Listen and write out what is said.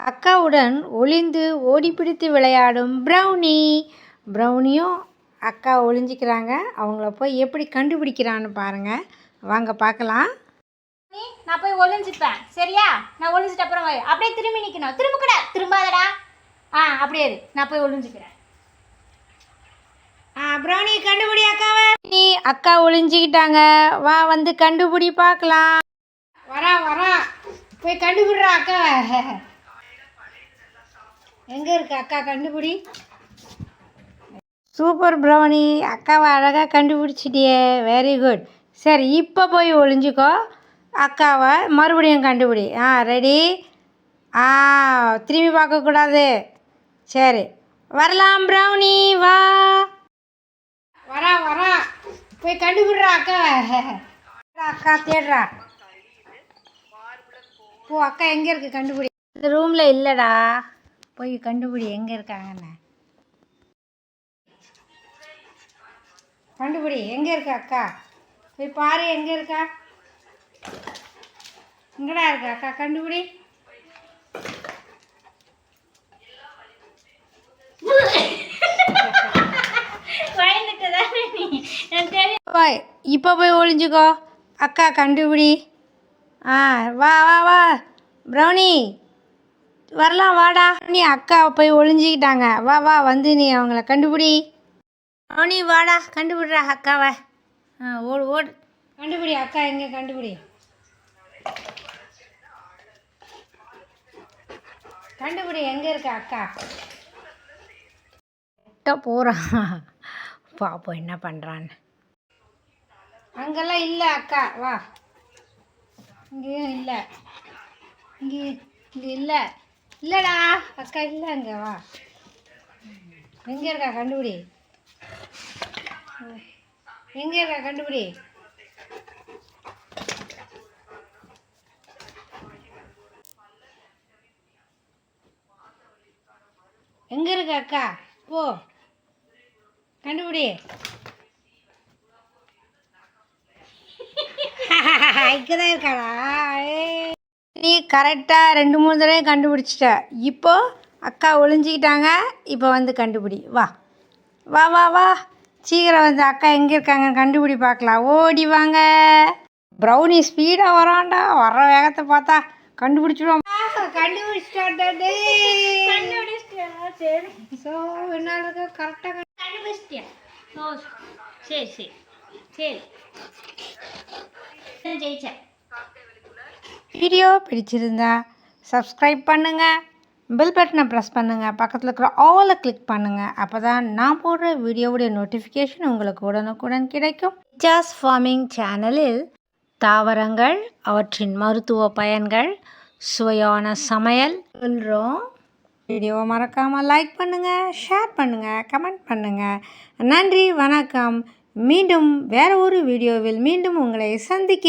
அக்காவுடன் ஒளிந்து ஓடிப்பிடித்து விளையாடும் ப்ரௌனி. ப்ரௌனியும் அக்கா ஒளிஞ்சிக்கிறாங்க. அவங்கள போய் எப்படி கண்டுபிடிக்கிறான்னு பாருங்கள் வாங்க பார்க்கலாம். நான் போய் ஒளிஞ்சுப்பேன். சரியா? நான் ஒளிஞ்சிட்ட அப்புறம். அப்படியே திரும்பி நிற்கணும் திரும்ப கூட. திரும்பாதடா. ஆ அப்படியே நான் போய் ஒளிஞ்சுக்கிறேன். ஆ ப்ரௌனி கண்டுபிடி அக்காவை. நீ அக்கா ஒளிஞ்சிக்கிட்டாங்க. வா வந்து கண்டுபிடி பார்க்கலாம். வரா வரா. போய் கண்டுபிடுறா அக்கா எங்கே இருக்கு அக்கா கண்டுபிடி? சூப்பர் ப்ரௌனி அக்காவை அழகாக கண்டுபிடிச்சிட்டியே. வெரி குட் சரி இப்போ போய் ஒளிஞ்சுக்கோ. அக்காவை மறுபடியும் கண்டுபிடி. ஆ ரெடி ஆ திரும்பி பார்க்கக்கூடாது சரி. வரலாம் ப்ரௌனி வா. வரா வரா. போய் கண்டுபிடுறா அக்கா. அக்கா தேடுறா. போ அக்கா எங்கே இருக்கு? கண்டுபிடி. இந்த ரூமில் இல்லைடா. போய் கண்டுபிடி எங்கே இருக்காங்கன்னு. கண்டுபிடி எங்கே இருக்கு அக்கா? போய் பாரு எங்கே இருக்கா? எங்கடா இருக்கு அக்கா? கண்டுபிடி. இப்போ போய் ஒளிஞ்சுக்கோ. அக்கா கண்டுபிடி. ஆ வா வா வா. ப்ரௌனி. வரலாம் வாடா. நீ அக்கா போய் ஒளிஞ்சிக்கிட்டாங்க. வா வா வந்து நீ அவங்கள கண்டுபிடி. அவனி வாடா கண்டுபிடுறா அக்காவை. ஆ ஓடு ஓடு. கண்டுபிடி அக்கா எங்கே கண்டுபிடி. கண்டுபிடி எங்கே இருக்க அக்கா? கிட்ட போகிறான் பாப்போம் என்ன பண்ணுறான்னு அங்கெல்லாம் இல்லை அக்கா. வா. இங்கேயும் இல்லை. இங்கே இங்கே இல்லை. இல்லைடா அக்கா இல்லை அங்கே வா. எங்கே இருக்கா கண்டுபிடி. எங்கே இருக்கா கண்டுபிடி. எங்கே இருக்கா அக்கா? போ. கண்டுபிடி. இங்கே தான் இருக்காடா நீ கரெக்டாக ரெண்டு மூணு தடவை கண்டுபிடிச்சிட்ட. இப்போ அக்கா ஒளிஞ்சிக்கிட்டாங்க இப்போ வந்து கண்டுபிடி. வா. வா வா வா. சீக்கிரம் வந்து அக்கா எங்கே இருக்காங்க கண்டுபிடி பார்க்கலாம். ஓடி வாங்க. ப்ரௌனி ஸ்பீடாக வரான்டா. வர்ற வேகத்தை பார்த்தா கண்டுபிடிச்சிடுவோம். கண்டுபிடிச்சிட்டா சரி. சரி சரி. ஜெயிச்சேன். வீடியோ பிடிச்சிருந்தா சப்ஸ்கிரைப் பண்ணுங்கள் பெல் பட்டனை ப்ரெஸ் பண்ணுங்கள் பக்கத்தில் இருக்கிற ஆலை கிளிக் பண்ணுங்கள் அப்போ தான் நான் போடுற வீடியோவுடைய நோட்டிஃபிகேஷன் உங்களுக்கு உடனுக்குடன் கிடைக்கும். ஜாஸ் ஃபார்மிங் சேனலில் தாவரங்கள் அவற்றின் மருத்துவ பயன்கள் சுவையான சமையல் சொல்கிறோம் வீடியோவை மறக்காமல் லைக் பண்ணுங்கள் ஷேர் பண்ணுங்கள் கமெண்ட் பண்ணுங்கள் நன்றி வணக்கம். மீண்டும் வேறு ஒரு வீடியோவில் மீண்டும் உங்களை சந்திக்க